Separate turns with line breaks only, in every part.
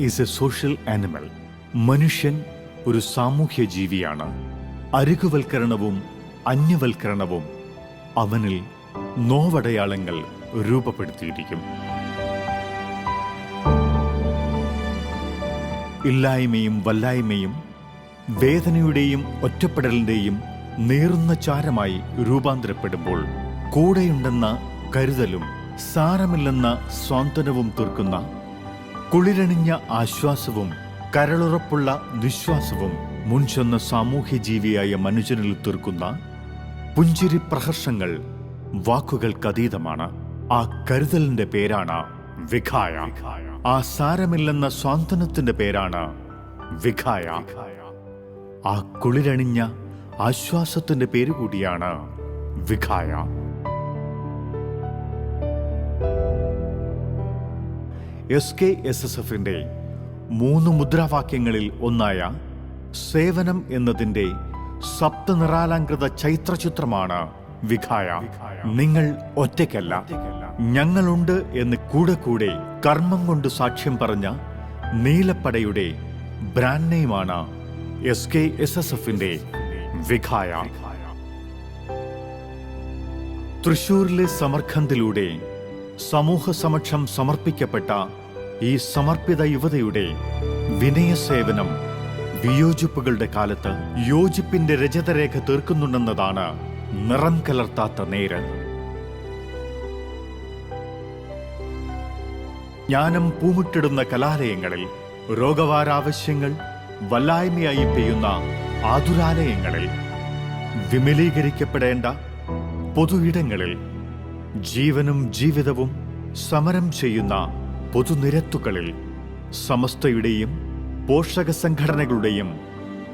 Is A social animal മനുഷ്യൻ ഒരു സാമൂഹ്യ ജീവിയാണ്. അരികുവൽക്കരണവും അന്യവൽക്കരണവും അവനിൽ നോവടയാളങ്ങൾ രൂപപ്പെടുത്തിയിരിക്കും. ഇല്ലായ്മയും വല്ലായ്മയും വേദനയുടെയും ഒറ്റപ്പെടലിന്റെയും നേർന്ന ചാരമായി രൂപാന്തരപ്പെടുമ്പോൾ കൂടെയുണ്ടെന്ന കരുതലും സാരമില്ലെന്ന സ്വാന്തനവും തീർക്കുന്ന കുളിരണിഞ്ഞ ആശ്വാസവും കരളുറപ്പുള്ള നിശ്വാസവും മുൻചെന്ന സാമൂഹ്യ ജീവിയായ മനുഷ്യനിൽ തീർക്കുന്ന പുഞ്ചിരി പ്രഹർഷങ്ങൾ വാക്കുകൾക്കതീതമാണ്. ആ കരുതലിന്റെ പേരാണ് വിഖായ ആ സാരമില്ലെന്ന സ്വാന്തനത്തിന്റെ പേരാണ് വിഖായ ആ കുളിരണിഞ്ഞ ആശ്വാസത്തിന്റെ പേര് കൂടിയാണ് Vikhaya S K S S എഫിന്റെ മൂന്ന് മുദ്രാവാക്യങ്ങളിൽ ഒന്നായ സേവനം എന്നതിന്റെ സപ്തനിറാലങ്കൃത ചൈത്രചിത്രമാണ് വിഖായ നിങ്ങൾ ഒറ്റയ്ക്കല്ല. ഞങ്ങളുണ്ട് എന്ന് കൂടെ കൂടെ കർമ്മം കൊണ്ട് സാക്ഷ്യം പറഞ്ഞ നീലപ്പടയുടെ ബ്രാൻഡ് നെയിമാണ് എസ് കെ എസ് എസ് എഫിന്റെ വിഖായ തൃശൂരിലെ സമർഖന്ദിലൂടെ സമൂഹ സമക്ഷം സമർപ്പിക്കപ്പെട്ട ഈ സമർപ്പിത യുവതയുടെ വിനയസേവനം വിയോജിപ്പുകളുടെ കാലത്ത് യോജിപ്പിന്റെ രജതരേഖ തീർക്കുന്നുണ്ടെന്നതാണ് നിറം കലർത്താത്ത നേര്. ജ്ഞാനം പൂമിട്ടിടുന്ന കലാലയങ്ങളിൽ രോഗവാരാവശ്യങ്ങൾ വല്ലായ്മയായി പെയ്യുന്ന ആതുരാലയങ്ങളിൽ വിമലീകരിക്കപ്പെടേണ്ട പൊതു ഇടങ്ങളിൽ ജീവനും ജീവിതവും സമരം ചെയ്യുന്ന പൊതുനിരത്തുകളിൽ സമസ്തയുടെയും പോഷക സംഘടനകളുടെയും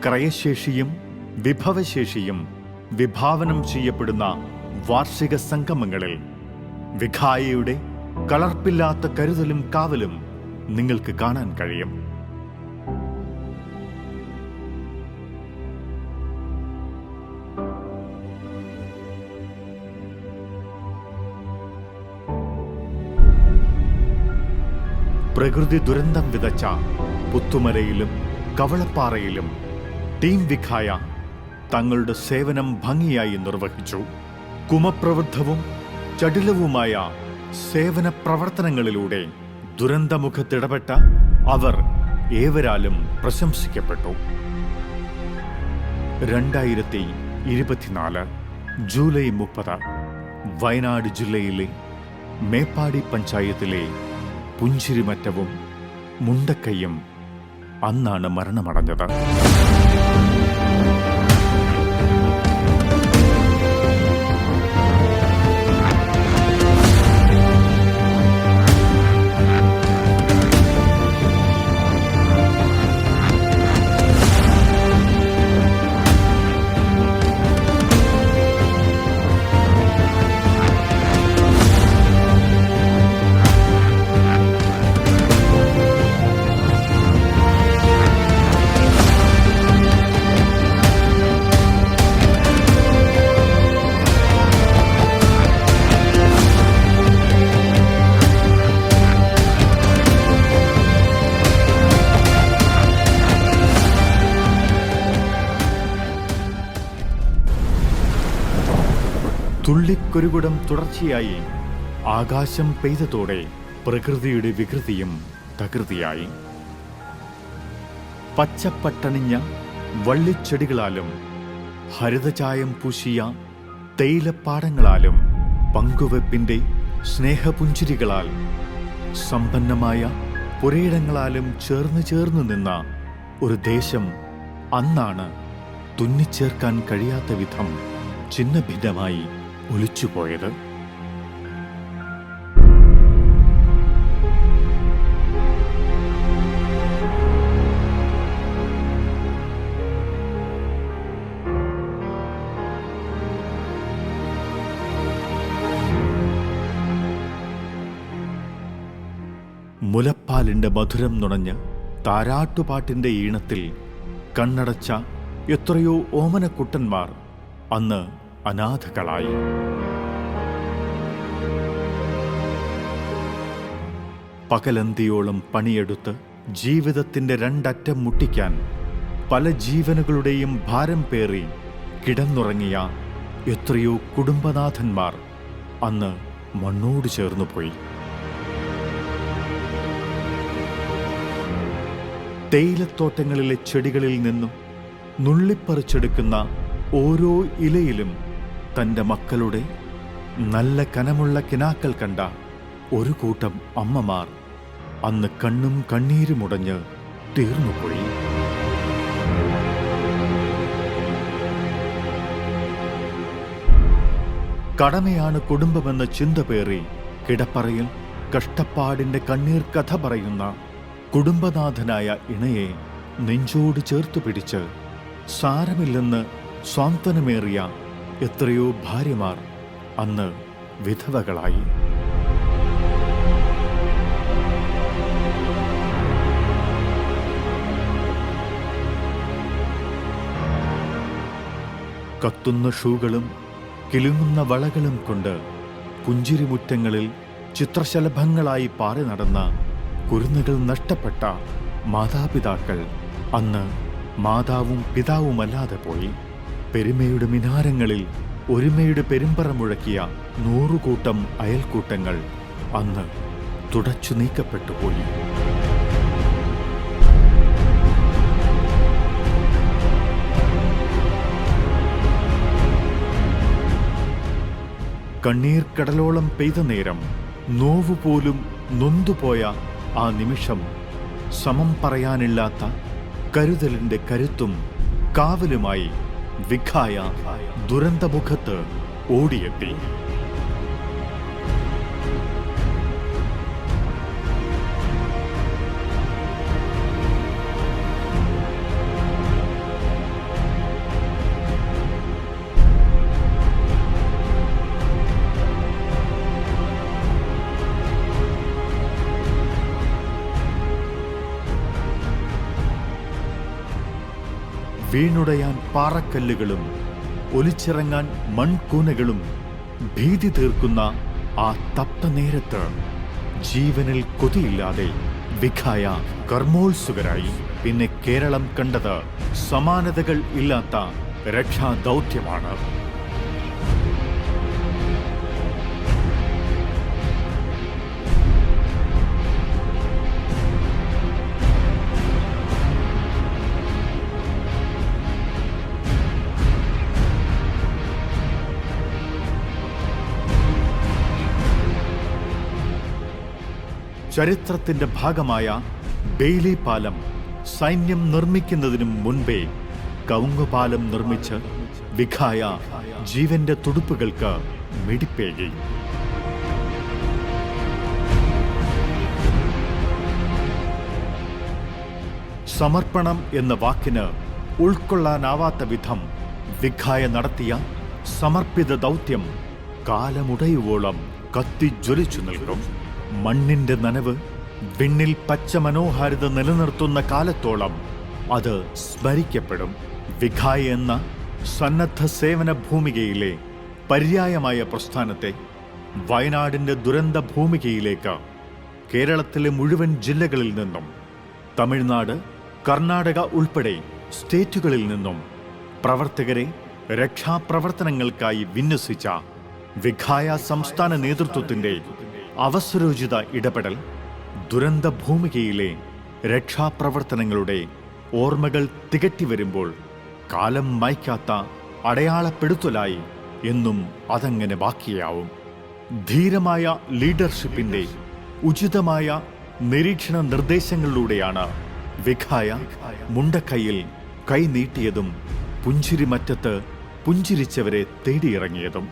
ക്രയശേഷിയും വിഭവശേഷിയും വിഭാവനം ചെയ്യപ്പെടുന്ന വാർഷിക സംഗമങ്ങളിൽ വിഖായയുടെ കളർപ്പില്ലാത്ത കരുതലും കാവലും നിങ്ങൾക്ക് കാണാൻ കഴിയും. പ്രകൃതി ദുരന്തം വിതച്ച പുത്തുമലയിലും കവളപ്പാറയിലും ടീം വിഖായ തങ്ങളുടെ സേവനം ഭംഗിയായി നിർവഹിച്ചു. കുമപ്രവൃദ്ധവും ചടുലവുമായ സേവന പ്രവർത്തനങ്ങളിലൂടെ ദുരന്തമുഖത്തിടപെട്ട അവർ ഏവരാലും പ്രശംസിക്കപ്പെട്ടു. രണ്ടായിരത്തി ഇരുപത്തിനാല് ജൂലൈ മുപ്പത് വയനാട് ജില്ലയിലെ മേപ്പാടി പഞ്ചായത്തിലെ പുഞ്ചിരിമറ്റവും മുണ്ടക്കയ്യും അന്നാണ് മരണമടഞ്ഞത്. തുള്ളിക്കൊരുകുടം തുടർച്ചയായി ആകാശം പെയ്തതോടെ പ്രകൃതിയുടെ വികൃതിയും തകൃതിയായി. പച്ചപ്പട്ടണിഞ്ഞ വള്ളിച്ചെടികളാലും ഹരിതചായം പൂശിയ തേയിലപ്പാടങ്ങളാലും പങ്കുവെപ്പിന്റെ സ്നേഹപുഞ്ചിരികളാൽ സമ്പന്നമായ പുരയിടങ്ങളാലും ചേർന്ന് ചേർന്ന് നിന്ന ഒരു ദേശം അന്നാണ് തുന്നിച്ചേർക്കാൻ കഴിയാത്ത വിധം ചിന്ന ഭിന്നമായി ഒലിച്ചുപോയത്. മുലപ്പാലിന്റെ മധുരം നുണഞ്ഞ് താരാട്ടുപാട്ടിന്റെ ഈണത്തിൽ കണ്ണടച്ച എത്രയോ ഓമനക്കുട്ടന്മാർ അന്ന് അനാഥകളായി. പകലന്തിയോളം പണിയെടുത്ത് ജീവിതത്തിന്റെ രണ്ടറ്റം മുട്ടിക്കാൻ പല ജീവനുകളുടെയും ഭാരം പേറി കിടന്നുറങ്ങിയ എത്രയോ കുടുംബനാഥന്മാർ അന്ന് മണ്ണോട് ചേർന്നു പോയി. തേയിലത്തോട്ടങ്ങളിലെ ചെടികളിൽ നിന്നും നുള്ളിപ്പറിച്ചെടുക്കുന്ന ഓരോ ഇലയിലും തന്റെ മക്കളുടെ നല്ല കനമുള്ള കിനാക്കൾ കണ്ട ഒരു കൂട്ടം അമ്മമാർ അന്ന് കണ്ണും കണ്ണീരുമുടഞ്ഞ് തീർന്നുപോയി. കടമയാണ് കുടുംബമെന്ന ചിന്ത പേറി കിടപ്പറയിൽ കഷ്ടപ്പാടിന്റെ കണ്ണീർ കഥ പറയുന്ന കുടുംബനാഥനായ ഇണയെ നെഞ്ചോട് ചേർത്തു പിടിച്ച് സാരമില്ലെന്ന് സ്വാന്തനമേറിയ എത്രയോ ഭാര്യമാർ അന്ന് വിധവകളായി. കത്തുന്ന ഷൂകളും കിലുങ്ങുന്ന വളകളും കൊണ്ട് പുഞ്ചിരിമുറ്റങ്ങളിൽ ചിത്രശലഭങ്ങളായി പാറി നടന്ന കുരുന്നുകൾ നഷ്ടപ്പെട്ട മാതാപിതാക്കൾ അന്ന് മാതാവും പിതാവുമല്ലാതെ പോയി പെരുമയുടെ മിനാരങ്ങളിൽ ഒരുമയുടെ പെരുമ്പറ മുഴക്കിയ നൂറുകൂട്ടം അയൽക്കൂട്ടങ്ങൾ അന്ന് തുടച്ചു നീക്കപ്പെട്ടു കണ്ണീർ കടലോളം പെയ്ത നേരം നോവുപോലും നൊന്തുപോയ ആ നിമിഷം സമം പറയാനില്ലാത്ത കരുതലിന്റെ കരുത്തും കാവലുമായി വിഖായ ദുരന്തമുഖത്ത് ഓടിയെത്തി. വീണുടയാൻ പാറക്കല്ലുകളും ഒലിച്ചിറങ്ങാൻ മൺകൂനകളും ഭീതി തീർക്കുന്ന ആ തപ്ത നേരത്ത് ജീവനിൽ കൊതിയില്ലാതെ വിഖായ കർമ്മോത്സുകരായി. പിന്നെ കേരളം കണ്ടത് സമാനതകൾ ഇല്ലാത്ത രക്ഷാദൗത്യമാണ്. ചരിത്രത്തിന്റെ ഭാഗമായ ബെയ്ലി പാലം സൈന്യം നിർമ്മിക്കുന്നതിനു മുൻപേ കവുങ്ങുപാലം നിർമ്മിച്ച് വിഖായ ജീവന്റെ തുടുപ്പുകൾക്ക് മിടിപ്പേകി. സമർപ്പണം എന്ന വാക്കിന് ഉൾക്കൊള്ളാനാവാത്ത വിധം വിഖായ നടത്തിയ സമർപ്പിത ദൗത്യം കാലമുടയുവോളം കത്തിജ്വലിച്ചു നിൽക്കും. മണ്ണിന്റെ നനവ് വിണ്ണിൽ പച്ച മനോഹാരിത നിലനിർത്തുന്ന കാലത്തോളം അത് സ്മരിക്കപ്പെടും. വിഖായ എന്ന സന്നദ്ധ സേവന ഭൂമികയിലെ പര്യായമായ പ്രസ്ഥാനത്തെ വയനാടിന്റെ ദുരന്ത ഭൂമികയിലേക്ക് കേരളത്തിലെ മുഴുവൻ ജില്ലകളിൽ നിന്നും തമിഴ്നാട് കർണാടക ഉൾപ്പെടെ സ്റ്റേറ്റുകളിൽ നിന്നും പ്രവർത്തകരെ രക്ഷാപ്രവർത്തനങ്ങൾക്കായി വിന്യസിച്ച വിഖായ സംസ്ഥാന നേതൃത്വത്തിന്റെ അവസരോചിത ഇടപെടൽ ദുരന്ത ഭൂമികയിലെ രക്ഷാപ്രവർത്തനങ്ങളുടെ ഓർമ്മകൾ തികട്ടി വരുമ്പോൾ കാലം മായ്ക്കാത്ത അടയാളപ്പെടുത്തലായി എന്നും അതങ്ങനെ ബാക്കിയാവും. ധീരമായ ലീഡർഷിപ്പിന്റെ ഉചിതമായ നിരീക്ഷണ നിർദ്ദേശങ്ങളിലൂടെയാണ് വിഖായ മുണ്ടക്കൈയിൽ കൈനീട്ടിയതും പുഞ്ചിരിമറ്റത്ത് പുഞ്ചിരിച്ചവരെ തേടിയിറങ്ങിയതും.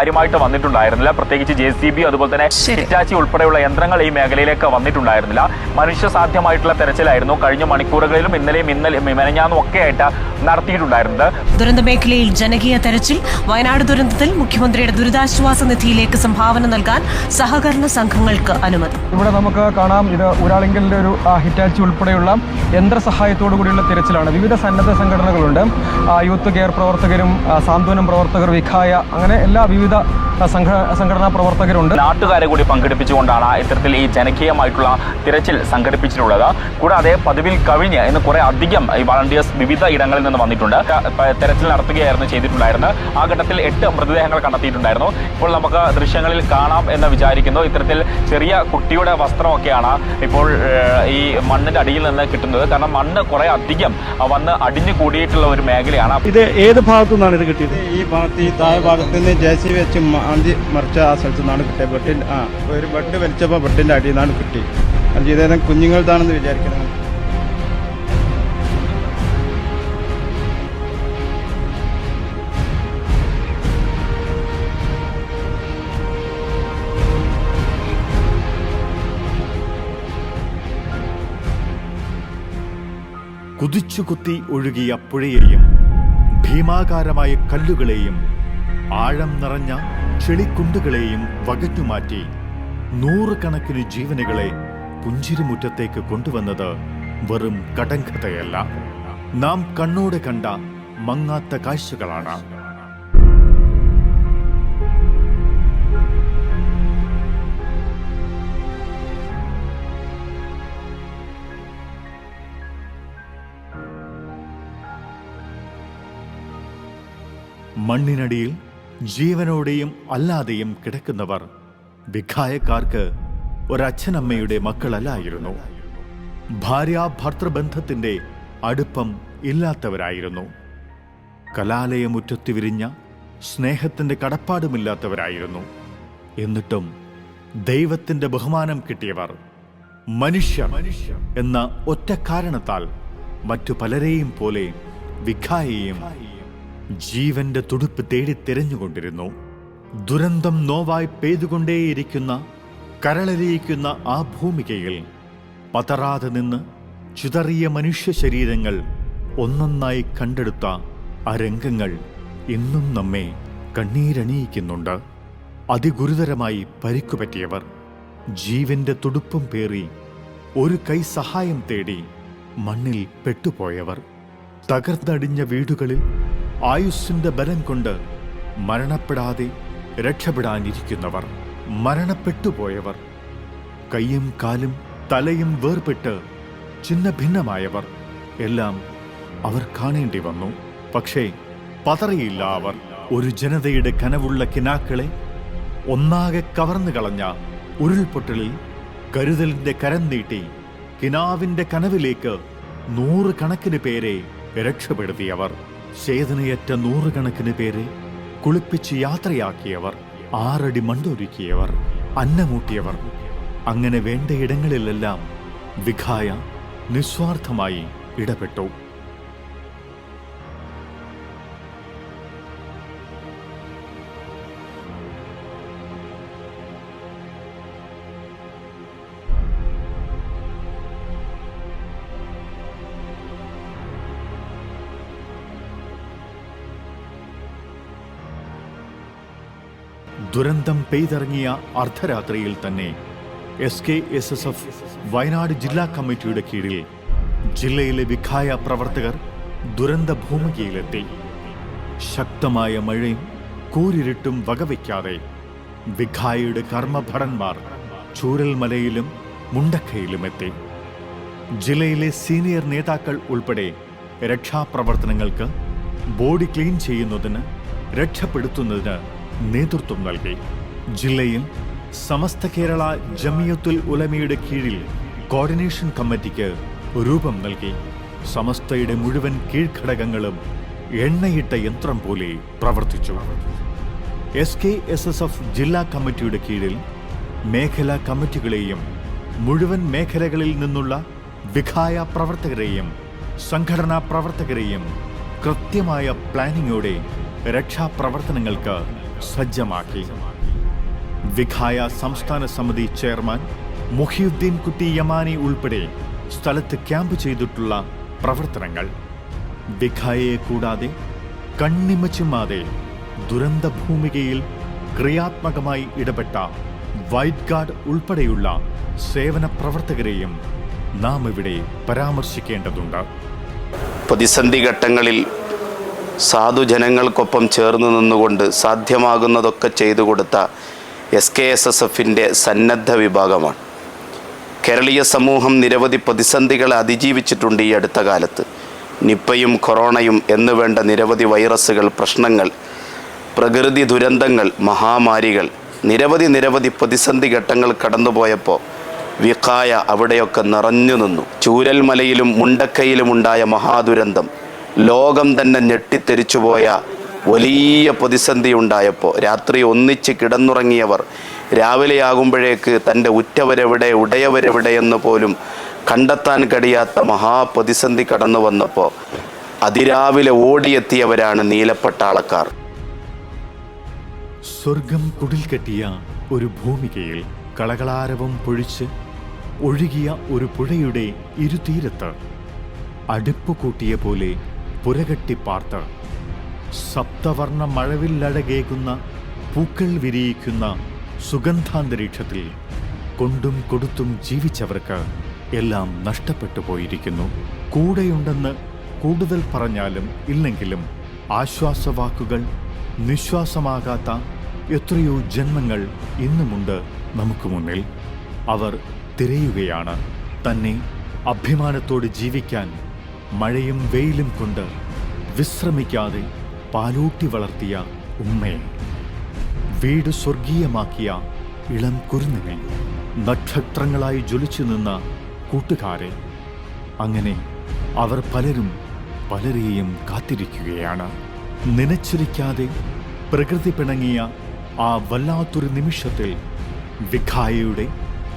കാര്യമായിട്ട് വന്നിട്ടുണ്ടായിരുന്നില്ല. പ്രത്യേകിച്ച് ജെ സി ബി അതുപോലെ തന്നെ ഹിറ്റാച്ചി ഉൾപ്പെടെയുള്ള യന്ത്രങ്ങൾ ഈ മേഖലയിലേക്ക് വന്നിട്ടുണ്ടായിരുന്നില്ല. മനുഷ്യ സാധ്യമായിട്ടുള്ള തെരച്ചിലായിരുന്നു കഴിഞ്ഞ മണിക്കൂറുകളിലും ഇന്നലെയും ഇന്നലെ മെനഞ്ഞാന്നും ഒക്കെ ആയിട്ട് നടത്തിയിട്ടുണ്ടായിരുന്നത്.
ദുരന്ത മേഖലയിൽ ജനകീയ തെരച്ചിൽ വയനാട് ദുരന്തത്തിൽ മുഖ്യമന്ത്രിയുടെ ദുരിതാശ്വാസ നിധിയിലേക്ക് സംഭാവന നൽകാൻ സഹകരണ സംഘങ്ങൾക്ക് അനുമതി.
ഇവിടെ നമുക്ക് കാണാം ഇത് ഒരാളെങ്കിലും ഒരു ഹിറ്റാച്ചി ഉൾപ്പെടെയുള്ള യന്ത്ര സഹായത്തോടു കൂടിയുള്ള തിരച്ചിലാണ്. വിവിധ സന്നദ്ധ സംഘടനകളുണ്ട്. യൂത്ത് കെയർ പ്രവർത്തകരും സാന്ത്വനം പ്രവർത്തകർ വിഖായ അങ്ങനെ എല്ലാ വിവിധ വിവിധ സംഘടനാ പ്രവർത്തകരുണ്ട്.
നാട്ടുകാരെ കൂടി പങ്കെടുപ്പിച്ചുകൊണ്ടാണ് ഇത്തരത്തിൽ ഈ ജനകീയമായിട്ടുള്ള തിരച്ചിൽ സംഘടിപ്പിച്ചിട്ടുള്ളത്. കൂടാതെ പതിവിൽ കവിഞ്ഞ് ഇന്ന് കുറെ അധികം ഈ വളണ്ടിയേഴ്സ് വിവിധ ഇടങ്ങളിൽ നിന്ന് വന്നിട്ടുണ്ട്. തിരച്ചിൽ തെരച്ചിൽ നടത്തുകയായിരുന്നു ചെയ്തിട്ടുണ്ടായിരുന്നത്. ആ ഘട്ടത്തിൽ എട്ട് മൃതദേഹങ്ങൾ കണ്ടെത്തിയിട്ടുണ്ടായിരുന്നു. ഇപ്പോൾ നമുക്ക് ദൃശ്യങ്ങളിൽ കാണാം എന്ന് വിചാരിക്കുന്നു. ഇത്തരത്തിൽ ചെറിയ കുട്ടിയുടെ വസ്ത്രമൊക്കെയാണ് ഇപ്പോൾ ഈ മണ്ണിന്റെ അടിയിൽ നിന്ന് കിട്ടുന്നത്. കാരണം മണ്ണ് കുറെ അധികം വന്ന് അടിഞ്ഞു കൂടിയിട്ടുള്ള ഒരു മേഖലയാണ്.
ഇത് ഏത് ഭാഗത്തു നിന്നാണ് ഇത് കിട്ടിയത്?
ഈ ഭാഗത്ത് ഈ താഴെ ഭാഗത്ത് നിന്ന് ജെ സി വെച്ച് മാന്തി മറിച്ച ആ സ്ഥലത്ത് നിന്നാണ് കിട്ടിയത്. ബെഡിൽ ആ ഒരു ബെഡ് വലിച്ചപ്പോൾ ബട്ടിന്റെ അടിയിൽ നിന്നാണ് കിട്ടി. അത് ചെയ്തേരം കുഞ്ഞുങ്ങളതാണെന്ന് വിചാരിക്കുന്നത്
കുതിച്ചുകുത്തി ഒഴുകിയ പുഴയെയും ഭീമാകാരമായ കല്ലുകളെയും ആഴം നിറഞ്ഞ ചെളിക്കുണ്ടുകളെയും വകറ്റുമാറ്റി നൂറുകണക്കിന് ജീവനുകളെ പുഞ്ചിരിമുറ്റത്തേക്ക് കൊണ്ടുവന്നത് വെറും കടങ്കഥയല്ല. നാം കണ്ണോടെ കണ്ട മങ്ങാത്ത കാഴ്ചകളാണ്. മണ്ണിനടിയിൽ ജീവനോടെയും അല്ലാതെയും കിടക്കുന്നവർ വിഘായക്കാർക്ക് ഒരച്ഛനമ്മയുടെ മക്കളല്ലായിരുന്നു. ഭാര്യ ഭർത്തൃബന്ധത്തിന്റെ അടുപ്പം ഇല്ലാത്തവരായിരുന്നു. കലാലയമുറ്റത്തി വിരിഞ്ഞ സ്നേഹത്തിന്റെ കടപ്പാടുമില്ലാത്തവരായിരുന്നു. എന്നിട്ടും ദൈവത്തിന്റെ ബഹുമാനം കിട്ടിയവർ മനുഷ്യ എന്ന ഒറ്റ കാരണത്താൽ മറ്റു പലരെയും പോലെ വിഖായെയും ജീവന്റെ തുടുപ്പ് തേടി തിരഞ്ഞുകൊണ്ടിരുന്നു. ദുരന്തം നോവായി പെയ്തുകൊണ്ടേയിരിക്കുന്ന കരളരിയിക്കുന്ന ആ ഭൂമികയിൽ പതറാതെ നിന്ന് ചിതറിയ മനുഷ്യ ശരീരങ്ങൾ ഒന്നൊന്നായി കണ്ടെടുത്ത ആ രംഗങ്ങൾ ഇന്നും നമ്മെ കണ്ണീരണിയിക്കുന്നുണ്ട്. അതിഗുരുതരമായി പരിക്കുപറ്റിയവർ ജീവന്റെ തുടുപ്പും പേറി ഒരു കൈ സഹായം തേടി മണ്ണിൽ പെട്ടുപോയവർ. തകർന്നടിഞ്ഞ വീടുകളിൽ ആയുസ്സിന്റെ ബലം കൊണ്ട് മരണപ്പെടാതെ രക്ഷപ്പെടാനിരിക്കുന്നവർ മരണപ്പെട്ടുപോയവർ കയ്യും കാലും തലയും വേർപെട്ട് ചിന്ന ഭിന്നമായവർ എല്ലാം അവർ കാണേണ്ടി വന്നു. പക്ഷേ പതറിയില്ല അവർ. ഒരു ജനതയുടെ കനവുള്ള കിനാക്കളെ ഒന്നാകെ കവർന്നു കളഞ്ഞ ഉരുൾപൊട്ടലിൽ കരുതലിന്റെ കരം നീട്ടി കിനാവിന്റെ കനവിലേക്ക് നൂറുകണക്കിന് പേരെ രക്ഷപ്പെടുത്തിയവർ. ചേതനയറ്റ നൂറുകണക്കിന് പേരെ കുളിപ്പിച്ച് യാത്രയാക്കിയവർ ആറടി മണ്ടൊരുക്കിയവർ അന്നമൂട്ടിയവർ. അങ്ങനെ വേണ്ട വേണ്ടയിടങ്ങളിലെല്ലാം വിഖായ നിസ്വാർത്ഥമായി ഇടപെട്ടു. ദുരന്തം പെയ്തിറങ്ങിയ അർദ്ധരാത്രിയിൽ തന്നെ S K S S F Wayanad ജില്ലാ കമ്മിറ്റിയുടെ കീഴിൽ ജില്ലയിലെ വിഖായ പ്രവർത്തകർ ദുരന്ത ഭൂമികയിലെത്തി. ശക്തമായ മഴയും കൂരിരുട്ടും വകവയ്ക്കാതെ വിഖായയുടെ കർമ്മഭടന്മാർ ചൂരൽമലയിലും മുണ്ടക്കയിലും എത്തി. ജില്ലയിലെ സീനിയർ നേതാക്കൾ ഉൾപ്പെടെ രക്ഷാപ്രവർത്തനങ്ങൾക്ക് ബോഡി ക്ലീൻ ചെയ്യുന്നതിന് രക്ഷപ്പെടുത്തുന്നതിന് നേതൃത്വം നൽകി. ജില്ലയിൽ സമസ്ത കേരള ജമിയത്തുൽ ഉലമയുടെ കീഴിൽ കോർഡിനേഷൻ കമ്മിറ്റിക്ക് രൂപം നൽകി. സമസ്തയുടെ മുഴുവൻ കീഴ്ഘടകങ്ങളും എണ്ണയിട്ട യന്ത്രം പോലെ പ്രവർത്തിച്ചു. S K S S F ജില്ലാ കമ്മിറ്റിയുടെ കീഴിൽ മേഖലാ കമ്മിറ്റികളെയും മുഴുവൻ മേഖലകളിൽ നിന്നുള്ള വിഖായ പ്രവർത്തകരെയും സംഘടനാ പ്രവർത്തകരെയും കൃത്യമായ പ്ലാനിങ്ങോടെ രക്ഷാപ്രവർത്തനങ്ങൾക്ക് സജ്ജമാക്കി. വിഖായ സംസ്ഥാന സമിതി ചെയർമാൻ മുഹിയുദ്ദീൻ കുട്ടി യമാനി ഉൾപ്പെടെ സ്ഥലത്ത് ക്യാമ്പ് ചെയ്തിട്ടുള്ള പ്രവർത്തനങ്ങൾ. വിഖായയെ കൂടാതെ കണ്ണിമച്ചുമാതെ ദുരന്ത ഭൂമികയിൽ ക്രിയാത്മകമായി ഇടപെട്ട വൈറ്റ് ഗാർഡ് ഉൾപ്പെടെയുള്ള സേവന പ്രവർത്തകരെയും നാം ഇവിടെ പരാമർശിക്കേണ്ടതുണ്ട്.
പ്രതിസന്ധി ഘട്ടങ്ങളിൽ സാധുജനങ്ങൾക്കൊപ്പം ചേർന്ന് നിന്നുകൊണ്ട് സാധ്യമാകുന്നതൊക്കെ ചെയ്തു കൊടുത്ത എസ് കെ എസ് എസ് എഫിന്റെ സന്നദ്ധ വിഭാഗമാണ്. കേരളീയ സമൂഹം നിരവധി പ്രതിസന്ധികളെ അതിജീവിച്ചിട്ടുണ്ട് ഈ അടുത്ത കാലത്ത്. നിപ്പയും കൊറോണയും എന്നുവേണ്ട നിരവധി വൈറസുകൾ പ്രശ്നങ്ങൾ പ്രകൃതി ദുരന്തങ്ങൾ മഹാമാരികൾ നിരവധി നിരവധി പ്രതിസന്ധി ഘട്ടങ്ങൾ കടന്നുപോയപ്പോൾ വിഖായ അവിടെയൊക്കെ നിറഞ്ഞു നിന്നു. ചൂരൽമലയിലും മുണ്ടക്കയിലുമുണ്ടായ മഹാദുരന്തം ലോകം തന്നെ ഞെട്ടിത്തെരിച്ചുപോയ വലിയ പ്രതിസന്ധി ഉണ്ടായപ്പോൾ രാത്രി ഒന്നിച്ച് കിടന്നുറങ്ങിയവർ രാവിലെയാകുമ്പോഴേക്ക് തന്റെ ഉറ്റവരെവിടെ ഉടയവരെവിടെയെന്ന് പോലും കണ്ടെത്താൻ കഴിയാത്ത മഹാപ്രതിസന്ധി കടന്നു വന്നപ്പോൾ അതിരാവിലെ ഓടിയെത്തിയവരാണ് നീലപ്പട്ടാളക്കാർ.
സ്വർഗം കുടിൽ കെട്ടിയ ഒരു ഭൂമികയിൽ കളകളാരവം പൊഴിച്ച് ഒഴുകിയ ഒരു പുഴയുടെ ഇരുതീരത്ത് അടുപ്പ് കൂട്ടിയ പോലെ പുരകെട്ടി പാർത്ത് സപ്തവർണ മഴവില്ലഴകേകുന്ന പൂക്കൾ വിരിയിക്കുന്ന സുഗന്ധാന്തരീക്ഷത്തിൽ കൊണ്ടും കൊടുത്തും ജീവിച്ചവർക്ക് എല്ലാം നഷ്ടപ്പെട്ടു പോയിരിക്കുന്നു. കൂടെയുണ്ടെന്ന് കൂടുതൽ പറഞ്ഞാലും ഇല്ലെങ്കിലും ആശ്വാസവാക്കുകൾ നിശ്വാസമാകാത്ത എത്രയോ ജന്മങ്ങൾ ഇന്നുമുണ്ട് നമുക്ക് മുന്നിൽ. അവർ തിരയുകയാണ്. തന്നെ അഭിമാനത്തോട് ജീവിക്കാൻ മഴയും വെയിലും കൊണ്ട് വിശ്രമിക്കാതെ പാലൂട്ടി വളർത്തിയ ഉമ്മയെ. വീട് സ്വർഗീയമാക്കിയ ഇളം കുരുന്നിനെ നക്ഷത്രങ്ങളായി ജ്വലിച്ചു നിന്ന കൂട്ടുകാരെ അങ്ങനെ അവർ പലരും പലരെയും കാത്തിരിക്കുകയാണ്. നനച്ചിരിക്കാതെ പ്രകൃതി പിണങ്ങിയ ആ വല്ലാത്തൊരു നിമിഷത്തിൽ വിഖായയുടെ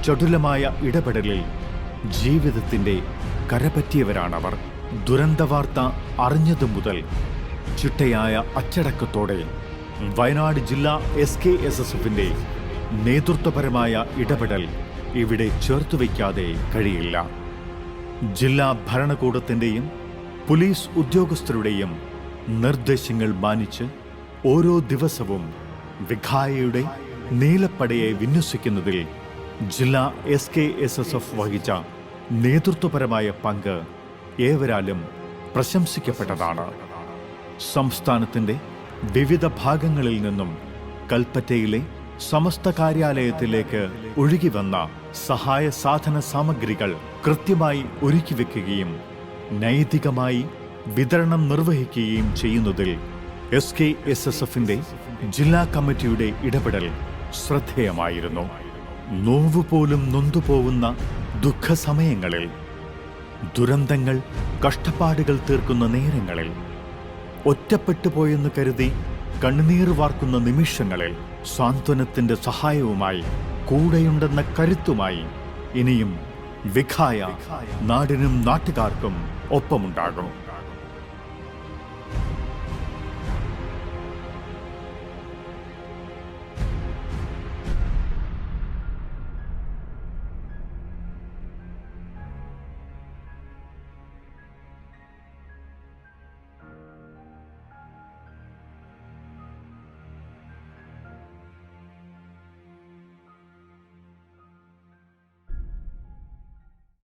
ചടുലമായ ഇടപെടലിൽ ജീവിതത്തിന്റെ കരപറ്റിയവരാണവർ. ദുരന്തവാർത്ത അറിഞ്ഞതു മുതൽ ചിട്ടയായ അച്ചടക്കത്തോടെ വയനാട് ജില്ലാ എസ് കെ എസ് എസ് എഫിന്റെ നേതൃത്വപരമായ ഇടപെടൽ ഇവിടെ ചേർത്തു വയ്ക്കാതെ കഴിയില്ല. ജില്ലാ ഭരണകൂടത്തിന്റെയും പോലീസ് ഉദ്യോഗസ്ഥരുടെയും നിർദ്ദേശങ്ങൾ മാനിച്ച് ഓരോ ദിവസവും വിഘായയുടെ നീലപ്പടയെ വിന്യസിക്കുന്നതിൽ ജില്ലാ S K S S F വഹിച്ച നേതൃത്വപരമായ പങ്ക് ഏവരാലും പ്രശംസിക്കപ്പെട്ടതാണ്. സംസ്ഥാനത്തിന്റെ വിവിധ ഭാഗങ്ങളിൽ നിന്നും കൽപ്പറ്റയിലെ സമസ്ത കാര്യാലയത്തിലേക്ക് ഒഴുകി വന്ന സഹായ സാധന സാമഗ്രികൾ കൃത്യമായി ഒരുക്കി വെക്കുകയും നൈതികമായി വിതരണം നിർവഹിക്കുകയും ചെയ്യുന്നതിൽ എസ് കെ എസ് എസ് എഫിന്റെ ജില്ലാ കമ്മിറ്റിയുടെ ഇടപെടൽ ശ്രദ്ധേയമായിരുന്നു. നോവുപോലും നൊന്തുപോകുന്ന ദുഃഖസമയങ്ങളിൽ ദുരന്തങ്ങൾ കഷ്ടപ്പാടുകൾ തീർക്കുന്ന നേരങ്ങളിൽ ഒറ്റപ്പെട്ടു പോയെന്ന് കരുതി കണ്ണുനീർ വാർക്കുന്ന നിമിഷങ്ങളിൽ സാന്ത്വനത്തിന്റെ സഹായവുമായി കൂടെയുണ്ടെന്ന കരുത്തുമായി ഇനിയും വിഖായ നാടിനും നാട്ടുകാർക്കും ഒപ്പമുണ്ടാകും.